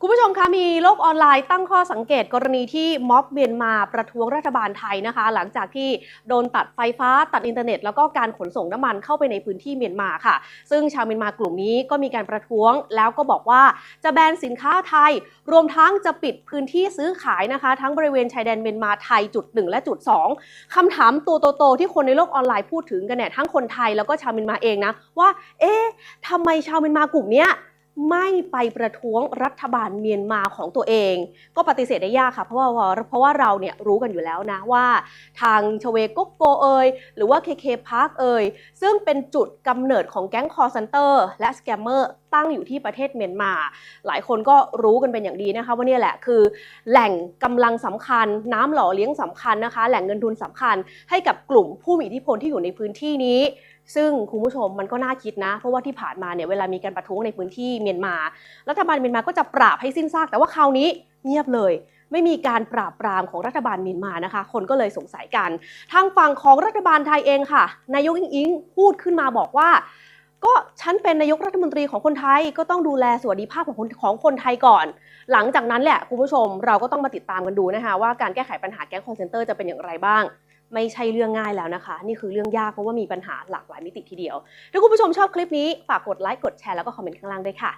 คุณผู้ชมคะมีโลกออนไลน์ตั้งข้อสังเกตกรณีที่ม็อบเมียนมาประท้วงรัฐบาลไทยนะคะ หลังจากที่โดนตัดไฟฟ้าตัดอินเทอร์เน็ต แล้วก็การขนส่งน้ำมันเข้าไปในพื้นที่เมียนมาค่ะ ซึ่งชาวเมียนมากลุ่มนี้ก็มีการประท้วง แล้วก็บอกว่าจะแบนสินค้าไทย รวมทั้งจะปิดพื้นที่ซื้อขายนะคะ ทั้งบริเวณชายแดนเมียนมาไทยจุดหนึ่งและจุดสองคำถามตัวโตๆที่คนในโลกออนไลน์พูดถึงกันเนี่ยทั้งคนไทยแล้วก็ชาวเมียนมาเองนะว่า เอ๊ะทำไมชาวเมียนมากลุ่มเนี้ย ไม่ไปประท้วงรัฐบาลเมียนมาของตัวเอง ก็ปฏิเสธได้ยากค่ะ เพราะว่าเพราะว่าเราเนี่ยรู้กันอยู่แล้วนะว่า ทางชเวกกโกเอยหรือว่า KK Park เอยซึ่งเป็นจุดกำเนิดของแก๊งคอร์เซนเตอร์และสแกมเมอร์ตั้งอยู่ที่ประเทศเมียนมา หลายคนก็รู้กันเป็นอย่างดีนะคะว่านี่แหละคือแหล่งกำลังสำคัญ น้ำหล่อเลี้ยงสำคัญนะคะ แหล่งเงินทุนสำคัญ ให้กับกลุ่มผู้มีอิทธิพลที่อยู่ในพื้นที่นี้ ซึ่งคุณผู้ชมมันก็น่าคิดนะ เพราะว่าที่ผ่านมาเนี่ยเวลามีการประท้วงในพื้นที่เมียนมา รัฐบาลเมียนมาก็จะปราบให้สิ้นซาก แต่ว่าคราวนี้เงียบเลย ไม่มีการปราบปรามของรัฐบาลเมียนมานะคะ คนก็เลยสงสัยกัน ทางฝั่งของรัฐบาลไทยเองค่ะ นายกอิงอิงพูดขึ้นมาบอกว่า ก็ฉันเป็นนายกรัฐมนตรีของคนไทยก็ต้องดูแลสวัสดิภาพของคนของคนไทยก่อน หลังจากนั้นแหละคุณผู้ชมเราก็ต้องมาติดตามกันดูนะคะว่าการแก้ไขปัญหาแก๊งคอร์เซนเตอร์จะเป็นอย่างไรบ้าง ไม่ใช่เรื่องง่ายแล้วนะคะ นี่คือเรื่องยากเพราะว่ามีปัญหาหลากหลายมิติทีเดียว ถ้าคุณผู้ชมชอบคลิปนี้ฝากกดไลค์กดแชร์แล้วก็คอมเมนต์ข้างล่างด้วยค่ะ